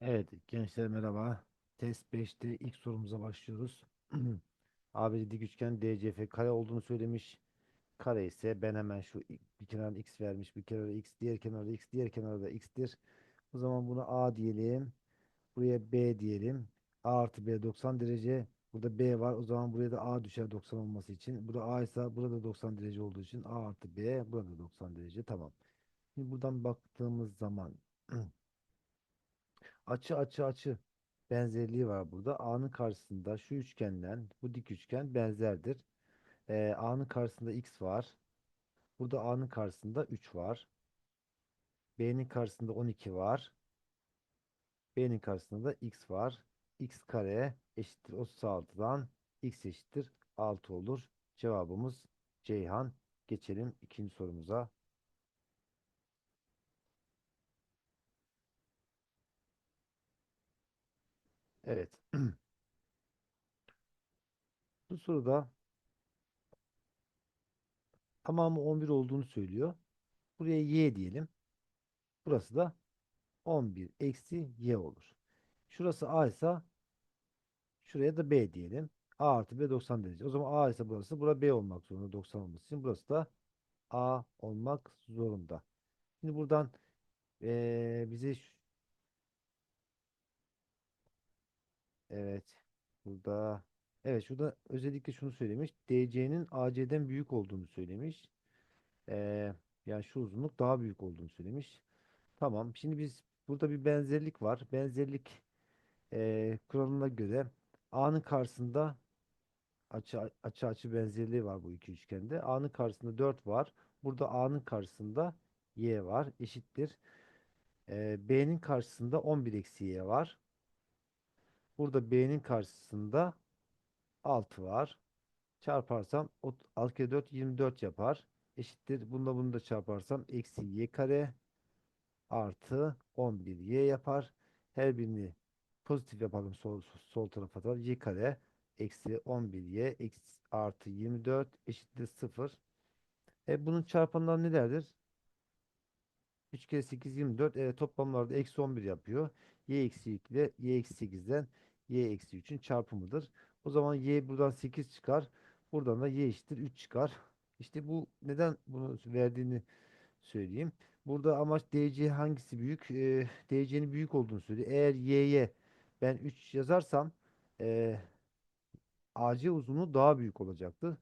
Evet gençler merhaba. Test 5'te ilk sorumuza başlıyoruz. ABC dik üçgen DCF kare olduğunu söylemiş. Kare ise ben hemen şu bir kenarda x vermiş, bir kenarda x, diğer kenarda x, diğer kenarda x'tir. O zaman buna A diyelim. Buraya B diyelim. A artı B 90 derece. Burada B var. O zaman buraya da A düşer 90 olması için. Burada A ise burada 90 derece olduğu için A artı B burada 90 derece. Tamam. Şimdi buradan baktığımız zaman Açı açı açı benzerliği var burada. A'nın karşısında şu üçgenden bu dik üçgen benzerdir. Ee, A'nın karşısında x var. Burada A'nın karşısında 3 var. B'nin karşısında 12 var. B'nin karşısında da x var. x kare eşittir 36'dan x eşittir 6 olur. Cevabımız Ceyhan. Geçelim ikinci sorumuza. Evet. Bu soruda tamamı 11 olduğunu söylüyor. Buraya y diyelim. Burası da 11 eksi y olur. Şurası A ise şuraya da B diyelim. A artı B 90 derece. O zaman A ise burası. Bura B olmak zorunda 90 olması için. Burası da A olmak zorunda. Şimdi buradan eee, bize evet burada evet şurada özellikle şunu söylemiş. DC'nin AC'den büyük olduğunu söylemiş. Eee, yani şu uzunluk daha büyük olduğunu söylemiş. Tamam. Şimdi biz burada bir benzerlik var. Benzerlik eee kuralına göre A'nın karşısında açı açı açı benzerliği var bu iki üçgende. A'nın karşısında 4 var. Burada A'nın karşısında Y var. Eşittir. Ee, B'nin karşısında 11 eksi Y var. Burada B'nin karşısında 6 var. Çarparsam ot- 6 kere 4 24 yapar. Eşittir. Bunda bunu da çarparsam eksi Y kare artı 11Y yapar. Her birini pozitif yapalım sol, sol tarafa da. Y kare eksi 11Y eksi artı 24 eşittir 0. E bunun çarpanları nelerdir? 3 kere 8 24. E, toplamlarda eksi 11 yapıyor. Y eksi 2 ile Y eksi 8'den Y eksi 3'ün çarpımıdır. O zaman Y buradan 8 çıkar. Buradan da Y eşittir 3 çıkar. İşte bu neden bunu verdiğini söyleyeyim. Burada amaç DC hangisi büyük? E, DC'nin büyük olduğunu söylüyor. Eğer Y'ye ben 3 yazarsam e, AC uzunluğu daha büyük olacaktır.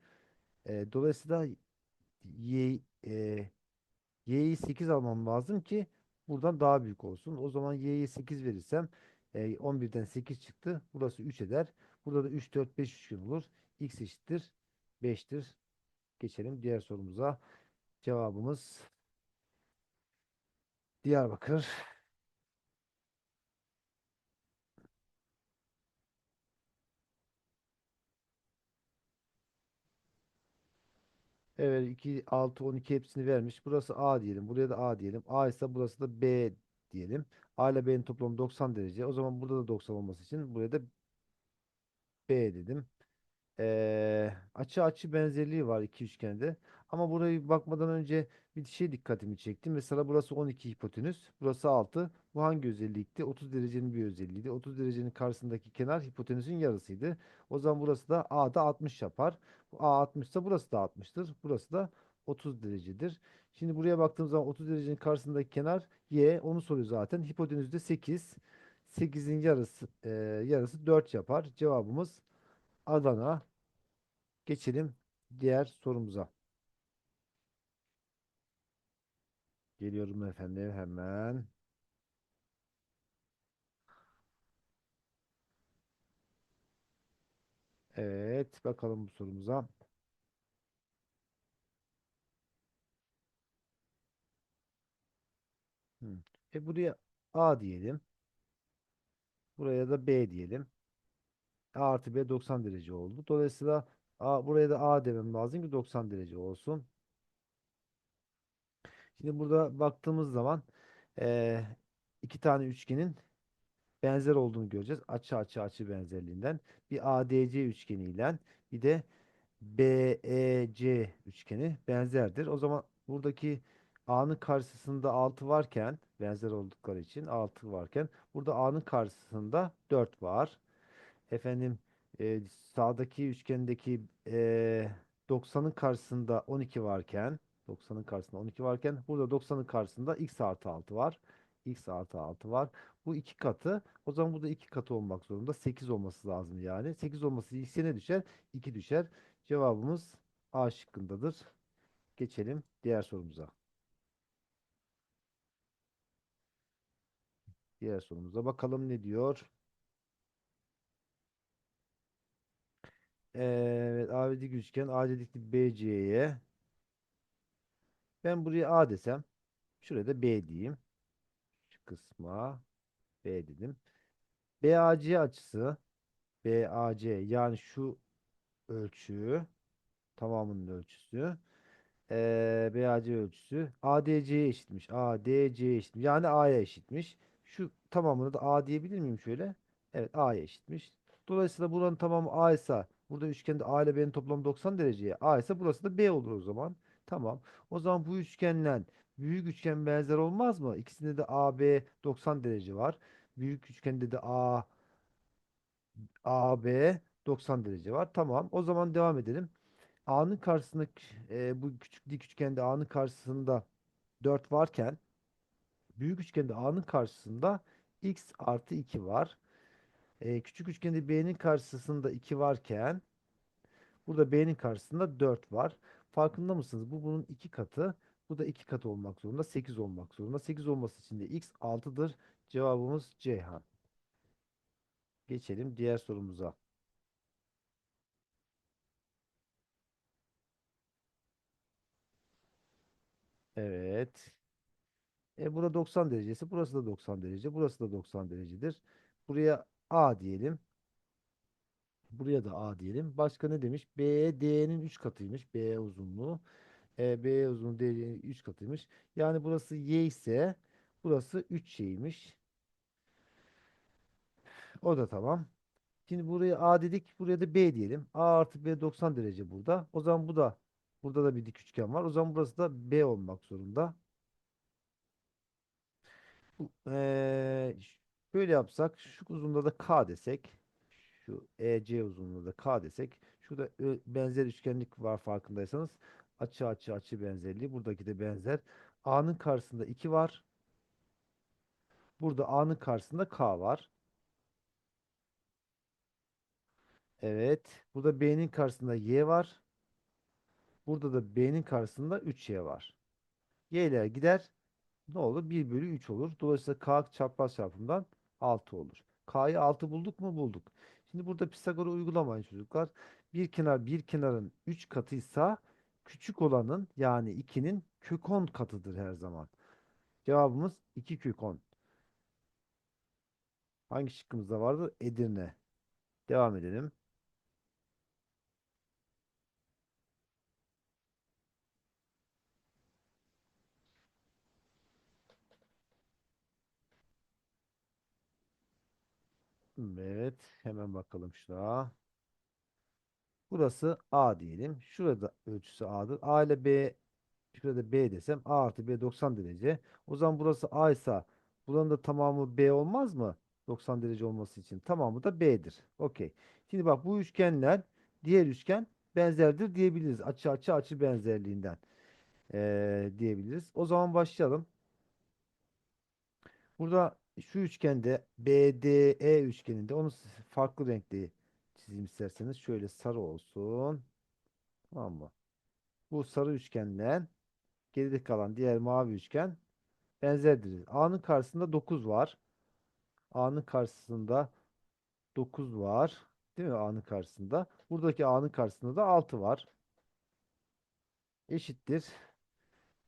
E, dolayısıyla Y, e, Y'yi 8 almam lazım ki buradan daha büyük olsun. O zaman Y'ye 8 verirsem e, 11'den 8 çıktı. Burası 3 eder. Burada da 3, 4, 5 üçgen olur. X eşittir 5'tir. Geçelim diğer sorumuza. Cevabımız Diyarbakır. Evet 2, 6, 12 hepsini vermiş. Burası A diyelim. Buraya da A diyelim. A ise burası da B diyelim. A ile B'nin toplamı 90 derece. O zaman burada da 90 olması için buraya da B dedim. Ee, açı açı benzerliği var iki üçgende. Ama burayı bakmadan önce bir şey dikkatimi çekti. Mesela burası 12 hipotenüs, burası 6. Bu hangi özellikti? 30 derecenin bir özelliğiydi. 30 derecenin karşısındaki kenar hipotenüsün yarısıydı. O zaman burası da A'da 60 yapar. A 60 ise burası da 60'tır. Burası da 30 derecedir. Şimdi buraya baktığımız zaman 30 derecenin karşısındaki kenar Y. Onu soruyor zaten. Hipotenüs de 8. 8'in yarısı, e, yarısı 4 yapar. Cevabımız Adana. Geçelim diğer sorumuza. Geliyorum efendim hemen. Evet bakalım bu sorumuza. E buraya A diyelim. Buraya da B diyelim. A artı B 90 derece oldu. Dolayısıyla A, buraya da A demem lazım ki 90 derece olsun. Şimdi burada baktığımız zaman eee, iki tane üçgenin benzer olduğunu göreceğiz. Açı açı açı benzerliğinden. Bir ADC üçgeniyle bir de BEC üçgeni benzerdir. O zaman buradaki A'nın karşısında 6 varken benzer oldukları için 6 varken burada A'nın karşısında 4 var. Efendim e, sağdaki üçgendeki e, 90'ın karşısında 12 varken 90'ın karşısında 12 varken burada 90'ın karşısında x artı 6 var. x artı 6 var. Bu iki katı. O zaman burada iki katı olmak zorunda. 8 olması lazım yani. 8 olması x'e ne düşer? 2 düşer. Cevabımız A şıkkındadır. Geçelim diğer sorumuza. Diğer sorumuza bakalım ne diyor? Evet, AB dik üçgen AC dikli BC'ye ben buraya A desem şuraya da B diyeyim. Şu kısma B dedim. BAC açısı BAC yani şu ölçü tamamının ölçüsü ee, BAC ölçüsü ADC'ye eşitmiş. ADC'ye eşitmiş. Yani A'ya eşitmiş. Şu tamamını da A diyebilir miyim şöyle? Evet A'ya eşitmiş. Dolayısıyla buranın tamamı A ise burada üçgende A ile B'nin toplamı 90 dereceye. A ise burası da B olur o zaman. Tamam. O zaman bu üçgenle büyük üçgen benzer olmaz mı? İkisinde de AB 90 derece var. Büyük üçgende de A AB 90 derece var. Tamam. O zaman devam edelim. A'nın karşısında e, bu küçük dik üçgende A'nın karşısında 4 varken büyük üçgende A'nın karşısında x artı 2 var. E, küçük üçgende B'nin karşısında 2 varken burada B'nin karşısında 4 var. Farkında mısınız? Bu bunun 2 katı. Bu da 2 katı olmak zorunda. 8 olmak zorunda. 8 olması için de x 6'dır. Cevabımız Ceyhan. Geçelim diğer sorumuza. Evet. E bura 90 derecesi. Burası da 90 derece. Burası da 90 derecedir. Buraya A diyelim. Buraya da A diyelim. Başka ne demiş? B, D'nin 3 katıymış. B uzunluğu. E, B uzunluğu D'nin 3 katıymış. Yani burası Y ise burası 3 Y'ymiş. O da tamam. Şimdi buraya A dedik. Buraya da B diyelim. A artı B 90 derece burada. O zaman bu da burada da bir dik üçgen var. O zaman burası da B olmak zorunda. Eee, şöyle yapsak şu uzunluğunda da K desek şu EC uzunluğunda da K desek şurada benzer üçgenlik var farkındaysanız açı açı açı benzerliği buradaki de benzer. A'nın karşısında 2 var. Burada A'nın karşısında K var. Evet. Burada B'nin karşısında Y var. Burada da B'nin karşısında 3Y var. Y'ler gider. Ne olur? 1 bölü 3 olur. Dolayısıyla K çapraz çarpımından 6 olur. K'yı 6 bulduk mu? Bulduk. Şimdi burada Pisagor'u uygulamayın çocuklar. Bir kenar bir kenarın 3 katıysa küçük olanın yani 2'nin kök 10 katıdır her zaman. Cevabımız 2 kök 10. Hangi şıkkımızda vardı? Edirne. Devam edelim. Evet. Hemen bakalım şuna. Burası A diyelim. Şurada ölçüsü A'dır. A ile B şurada B desem A artı B 90 derece. O zaman burası A ise buranın da tamamı B olmaz mı? 90 derece olması için. Tamamı da B'dir. Okey. Şimdi bak bu üçgenler diğer üçgen benzerdir diyebiliriz. Açı açı açı benzerliğinden eee, diyebiliriz. O zaman başlayalım. Burada şu üçgende BDE üçgeninde onu farklı renkli çizeyim isterseniz. Şöyle sarı olsun. Tamam mı? Bu sarı üçgenle geride kalan diğer mavi üçgen benzerdir. A'nın karşısında 9 var. A'nın karşısında 9 var. Değil mi? A'nın karşısında. Buradaki A'nın karşısında da 6 var. Eşittir.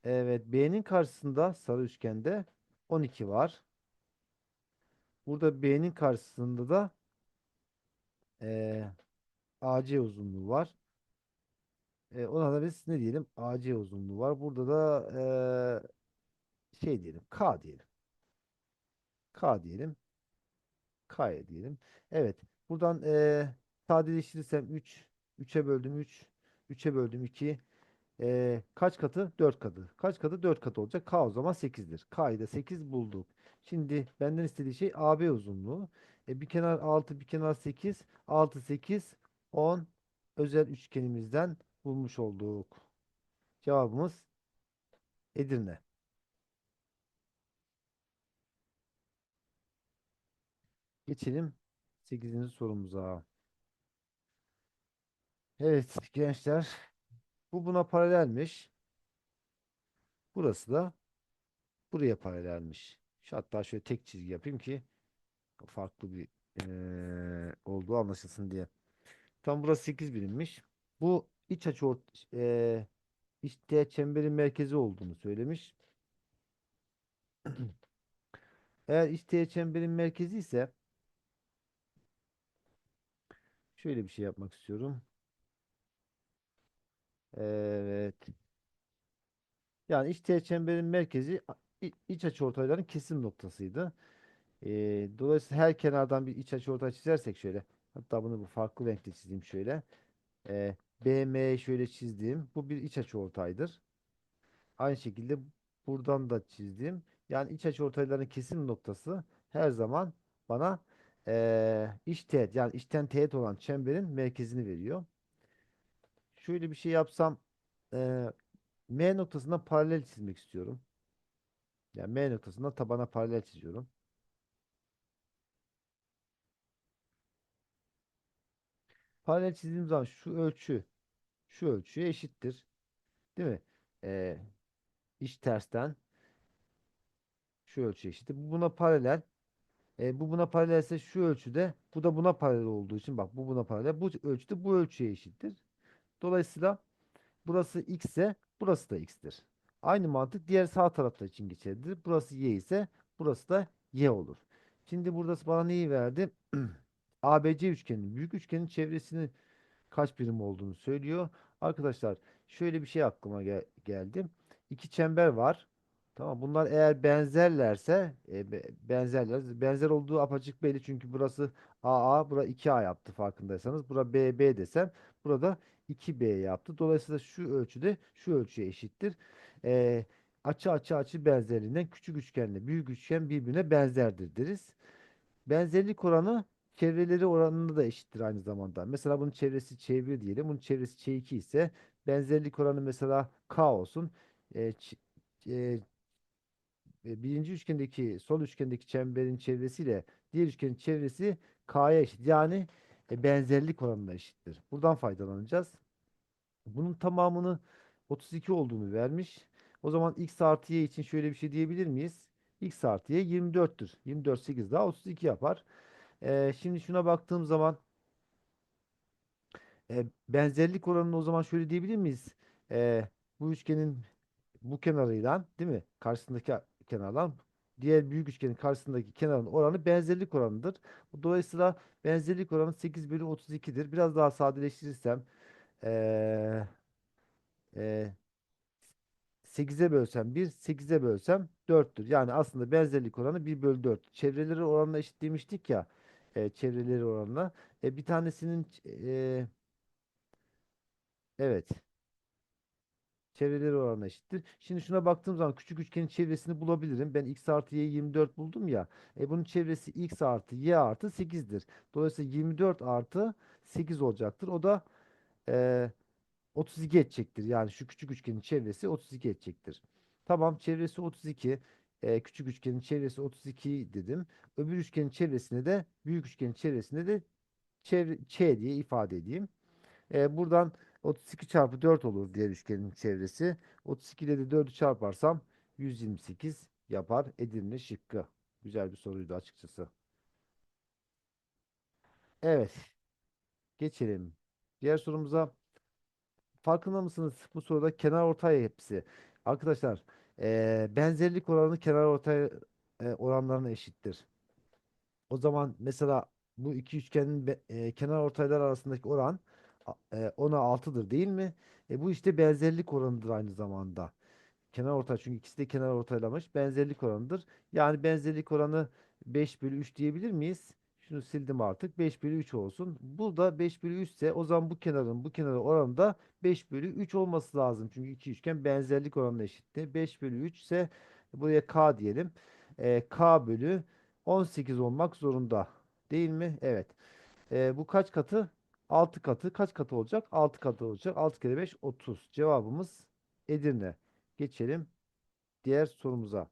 Evet. B'nin karşısında sarı üçgende 12 var. Burada B'nin karşısında da eee AC uzunluğu var. E, ona da biz ne diyelim? AC uzunluğu var. Burada da e, şey diyelim. K diyelim. K diyelim. K diyelim. Evet. Buradan e, sadeleştirirsem 3. 3'e böldüm 3. 3'e böldüm 2. Ee, kaç katı? 4 katı. Kaç katı? 4 katı olacak. K o zaman 8'dir. K'yı da 8 bulduk. Şimdi benden istediği şey AB uzunluğu. E, bir kenar 6, bir kenar 8. 6, 8, 10 özel üçgenimizden bulmuş olduk. Cevabımız Edirne. Geçelim sekizinci sorumuza. Evet gençler bu buna paralelmiş. Burası da buraya paralelmiş. Şu hatta şöyle tek çizgi yapayım ki farklı bir eee, olduğu anlaşılsın diye. Tam burası 8 birimmiş. Bu iç açı ort eee işte çemberin merkezi olduğunu söylemiş. Eğer işte çemberin merkezi ise şöyle bir şey yapmak istiyorum. Evet. Yani işte çemberin merkezi iç açıortayların kesim noktasıydı. Ee, dolayısıyla her kenardan bir iç açıortay çizersek şöyle. Hatta bunu bu farklı renkte çizeyim şöyle. Ee, BM'yi şöyle çizdiğim. Bu bir iç açıortaydır. Aynı şekilde buradan da çizdim. Yani iç açıortayların kesim noktası her zaman bana ee, iç teğet yani içten teğet olan çemberin merkezini veriyor. Şöyle bir şey yapsam ee, M noktasına paralel çizmek istiyorum. Yani M noktasından tabana paralel çiziyorum. Paralel çizdiğim zaman şu ölçü şu ölçüye eşittir. Değil mi? Ee, iç tersten şu ölçüye eşittir. Bu buna paralel. Ee, bu buna paralelse şu ölçüde bu da buna paralel olduğu için bak bu buna paralel. Bu ölçüde bu ölçüye eşittir. Dolayısıyla burası x ise burası da x'tir. Aynı mantık diğer sağ tarafta için geçerlidir. Burası y ise burası da y olur. Şimdi burada bana neyi verdi? ABC üçgenin büyük üçgenin çevresini kaç birim olduğunu söylüyor. Arkadaşlar şöyle bir şey aklıma gel- geldi. İki çember var. Tamam bunlar eğer benzerlerse e, be- benzerler. Benzer olduğu apaçık belli çünkü burası AA, bura 2A yaptı farkındaysanız. Bura BB desem burada 2B yaptı. Dolayısıyla şu ölçüde şu ölçüye eşittir. E, açı açı açı benzerliğinden küçük üçgenle büyük üçgen birbirine benzerdir deriz. Benzerlik oranı çevreleri oranında da eşittir aynı zamanda. Mesela bunun çevresi Ç1 diyelim. Bunun çevresi Ç2 ise benzerlik oranı mesela K olsun. E, ç- e, e, birinci üçgendeki sol üçgendeki çemberin çevresiyle diğer üçgenin çevresi K'ya eşit. Yani e, benzerlik oranına eşittir. Buradan faydalanacağız. Bunun tamamını 32 olduğunu vermiş. O zaman x artı y için şöyle bir şey diyebilir miyiz? x artı y 24'tür. 24 8 daha 32 yapar. Ee, şimdi şuna baktığım zaman e, benzerlik oranını o zaman şöyle diyebilir miyiz? Ee, bu üçgenin bu kenarıyla değil mi? Karşısındaki kenardan diğer büyük üçgenin karşısındaki kenarın oranı benzerlik oranıdır. Dolayısıyla benzerlik oranı 8 bölü 32'dir. Biraz daha sadeleştirirsem ee, ee, 8'e bölsem 1, 8'e bölsem 4'tür. Yani aslında benzerlik oranı 1 bölü 4. Çevreleri oranına eşit demiştik ya. E, çevreleri oranına. E, bir tanesinin e, evet çevreleri oranına eşittir. Şimdi şuna baktığım zaman küçük üçgenin çevresini bulabilirim. Ben x artı y 24 buldum ya. E, bunun çevresi x artı y artı 8'dir. Dolayısıyla 24 artı 8 olacaktır. O da e, 32 edecektir. Yani şu küçük üçgenin çevresi 32 edecektir. Tamam çevresi 32. Ee, küçük üçgenin çevresi 32 dedim. Öbür üçgenin çevresine de büyük üçgenin çevresine de çevre, ç diye ifade edeyim. Ee, buradan 32 çarpı 4 olur diğer üçgenin çevresi. 32 ile de 4'ü çarparsam 128 yapar Edirne şıkkı. Güzel bir soruydu açıkçası. Evet geçelim. Diğer sorumuza Farkında mısınız? Bu soruda kenar ortay hepsi. Arkadaşlar eee, benzerlik oranı kenar ortay e, oranlarına eşittir. O zaman mesela bu iki üçgenin e, kenar ortaylar arasındaki oran e, 10'a 6'dır değil mi? E, bu işte benzerlik oranıdır aynı zamanda. Kenar ortay çünkü ikisi de kenar ortaylamış. Benzerlik oranıdır. Yani benzerlik oranı 5 bölü 3 diyebilir miyiz? Şunu sildim artık. 5 bölü 3 olsun. Bu da 5 bölü 3 ise o zaman bu kenarın bu kenarın oranı da 5 bölü 3 olması lazım. Çünkü iki üçgen benzerlik oranına eşitti. 5 bölü 3 ise buraya k diyelim. Ee, k bölü 18 olmak zorunda. Değil mi? Evet. Ee, bu kaç katı? 6 katı. Kaç katı olacak? 6 katı olacak. 6 kere 5 30. Cevabımız Edirne. Geçelim diğer sorumuza.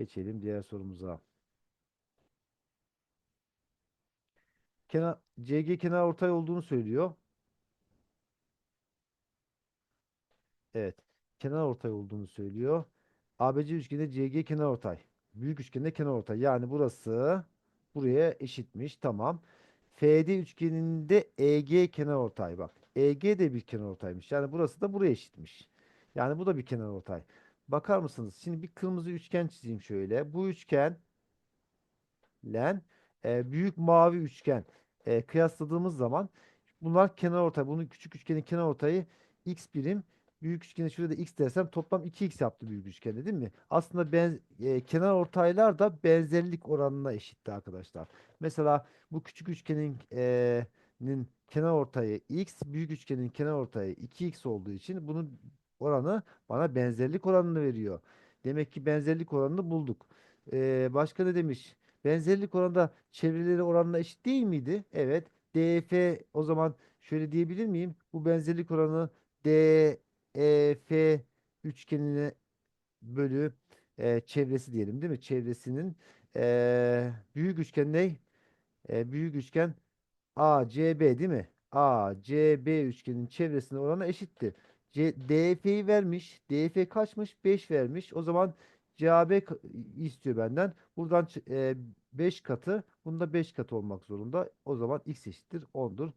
Geçelim diğer sorumuza. Kenar, CG kenar ortay olduğunu söylüyor. Evet. Kenar ortay olduğunu söylüyor. ABC üçgende CG kenar ortay. Büyük üçgende kenar ortay. Yani burası buraya eşitmiş. Tamam. FD üçgeninde EG kenar ortay bak. EG de bir kenar ortaymış. Yani burası da buraya eşitmiş. Yani bu da bir kenar ortay. Bakar mısınız? Şimdi bir kırmızı üçgen çizeyim şöyle. Bu üçgen len e, büyük mavi üçgen e, kıyasladığımız zaman bunlar kenar ortay. Bunun küçük üçgenin kenar ortayı x birim. Büyük üçgeni şurada x dersem toplam 2x yaptı büyük üçgende değil mi? Aslında ben, e, kenar ortaylar da benzerlik oranına eşitti arkadaşlar. Mesela bu küçük üçgenin e, nin kenar ortayı x, büyük üçgenin kenar ortayı 2x olduğu için bunun oranı bana benzerlik oranını veriyor. Demek ki benzerlik oranını bulduk. E, başka ne demiş? Benzerlik oranında çevreleri oranına eşit değil miydi? Evet. DF o zaman şöyle diyebilir miyim? Bu benzerlik oranı DEF üçgenine bölü e, çevresi diyelim değil mi? Çevresinin e, büyük üçgen ne? E, büyük üçgen ACB değil mi? ACB üçgenin çevresine oranı eşittir. DF'yi vermiş. DF kaçmış? 5 vermiş. O zaman CAB istiyor benden. Buradan ç- e, 5 katı. Bunda 5 katı olmak zorunda. O zaman x eşittir 10'dur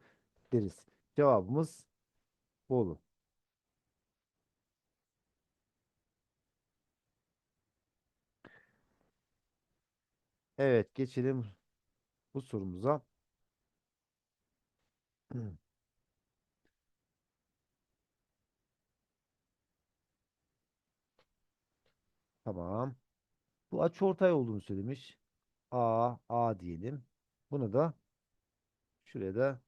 deriz. Cevabımız Bolu. Evet geçelim bu sorumuza. Tamam. Bu açıortay olduğunu söylemiş. A, A diyelim. Bunu da şuraya da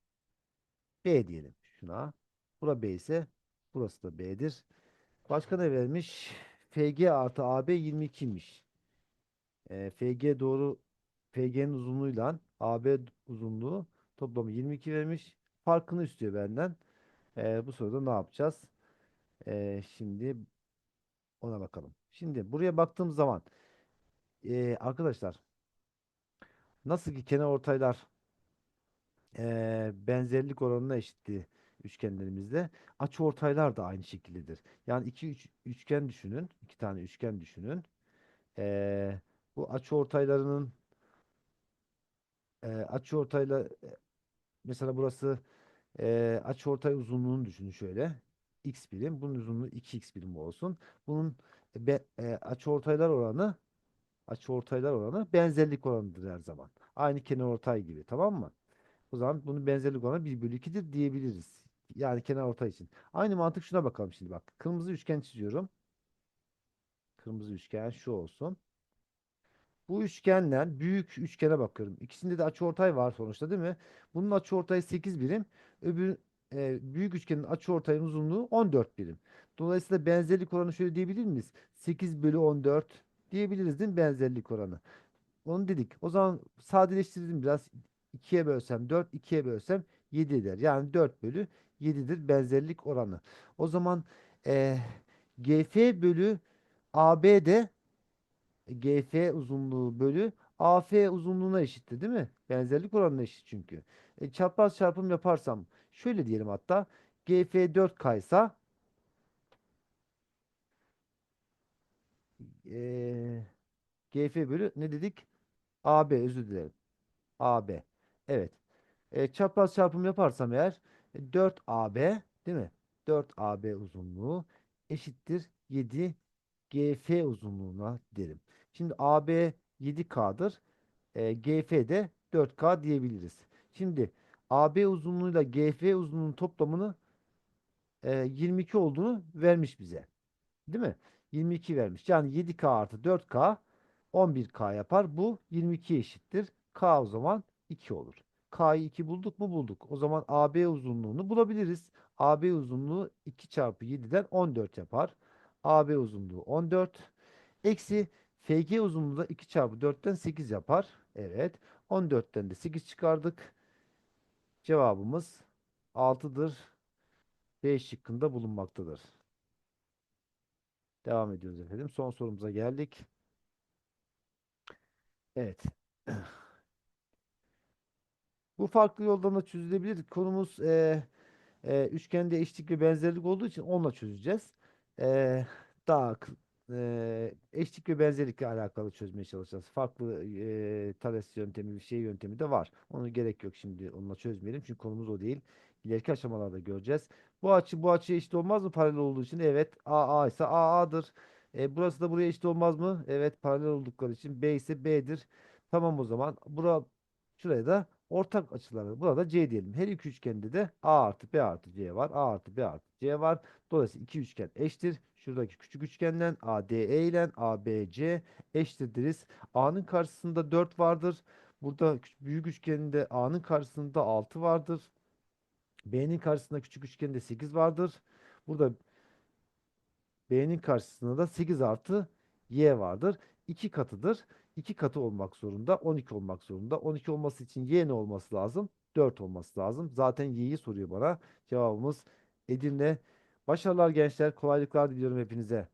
B diyelim. Şuna. Bura B ise burası da B'dir. Başka ne vermiş? FG artı AB 22'ymiş. E, FG doğru FG'nin uzunluğuyla AB uzunluğu toplamı 22 vermiş. Farkını istiyor benden. E, bu soruda ne yapacağız? E, şimdi ona bakalım. Şimdi buraya baktığım zaman e, arkadaşlar nasıl ki kenarortaylar e, benzerlik oranına eşitti üçgenlerimizde. Açıortaylar da aynı şekildedir. Yani iki üç, üçgen düşünün. iki tane üçgen düşünün. E, bu açıortaylarının e, açıortayla e, mesela burası e, açıortay uzunluğunu düşünün şöyle. X birim. Bunun uzunluğu 2x birim olsun. Bunun be, e, açıortaylar oranı açıortaylar oranı benzerlik oranıdır her zaman. Aynı kenarortay gibi. Tamam mı? O zaman bunun benzerlik oranı 1 bölü 2'dir diyebiliriz. Yani kenarortay için. Aynı mantık şuna bakalım şimdi bak. Kırmızı üçgen çiziyorum. Kırmızı üçgen şu olsun. Bu üçgenle büyük üçgene bakıyorum. İkisinde de açıortay var sonuçta değil mi? Bunun açıortayı 8 birim. Öbür e, büyük üçgenin açıortayın uzunluğu 14 birim. Dolayısıyla benzerlik oranı şöyle diyebilir miyiz? 8 bölü 14 diyebiliriz değil mi benzerlik oranı? Onu dedik. O zaman sadeleştirdim biraz. 2'ye bölsem 4, 2'ye bölsem 7 eder. Yani 4 bölü 7'dir benzerlik oranı. O zaman e, GF bölü AB de GF uzunluğu bölü AF uzunluğuna eşittir değil mi? Benzerlik oranına eşit çünkü. E, çapraz çarpım yaparsam şöyle diyelim hatta GF 4K ise e, GF bölü ne dedik? AB özür dilerim. AB. Evet. E, çapraz çarpım yaparsam eğer e, 4AB değil mi? 4AB uzunluğu eşittir 7 GF uzunluğuna derim. Şimdi AB 7K'dır. E, GF de 4K diyebiliriz. Şimdi AB uzunluğuyla GF uzunluğunun toplamını e, 22 olduğunu vermiş bize. Değil mi? 22 vermiş. Yani 7K artı 4K 11K yapar. Bu 22 eşittir. K o zaman 2 olur. K'yı 2 bulduk mu bulduk. O zaman AB uzunluğunu bulabiliriz. AB uzunluğu 2 çarpı 7'den 14 yapar. AB uzunluğu 14. Eksi FG uzunluğu da 2 çarpı 4'ten 8 yapar. Evet. 14'ten de 8 çıkardık. Cevabımız 6'dır. B şıkkında bulunmaktadır. Devam ediyoruz efendim. Son sorumuza geldik. Evet. Bu farklı yoldan da çözülebilir. Konumuz e, e, üçgende eşitlik ve benzerlik olduğu için onunla çözeceğiz. E, daha e, eşitlik ve benzerlikle alakalı çözmeye çalışacağız. Farklı e, Thales yöntemi, şey yöntemi de var. Onu gerek yok şimdi onunla çözmeyelim. Çünkü konumuz o değil. İleriki aşamalarda göreceğiz. Bu açı bu açıya eşit olmaz mı paralel olduğu için? Evet. A A ise A A'dır. E, burası da buraya eşit olmaz mı? Evet paralel oldukları için B ise B'dir. Tamam o zaman. Bura, şuraya da ortak açıları. Burada C diyelim. Her iki üçgende de A artı B artı C var. A artı B artı C var. Dolayısıyla iki üçgen eşittir. Şuradaki küçük üçgenden ADE ile ABC eşittir deriz. A'nın karşısında 4 vardır. Burada büyük üçgeninde A'nın karşısında 6 vardır. B'nin karşısında küçük üçgende 8 vardır. Burada B'nin karşısında da 8 artı Y vardır. 2 katıdır. 2 katı olmak zorunda. 12 olmak zorunda. 12 olması için Y ne olması lazım? 4 olması lazım. Zaten Y'yi soruyor bana. Cevabımız Edirne. Başarılar gençler. Kolaylıklar diliyorum hepinize.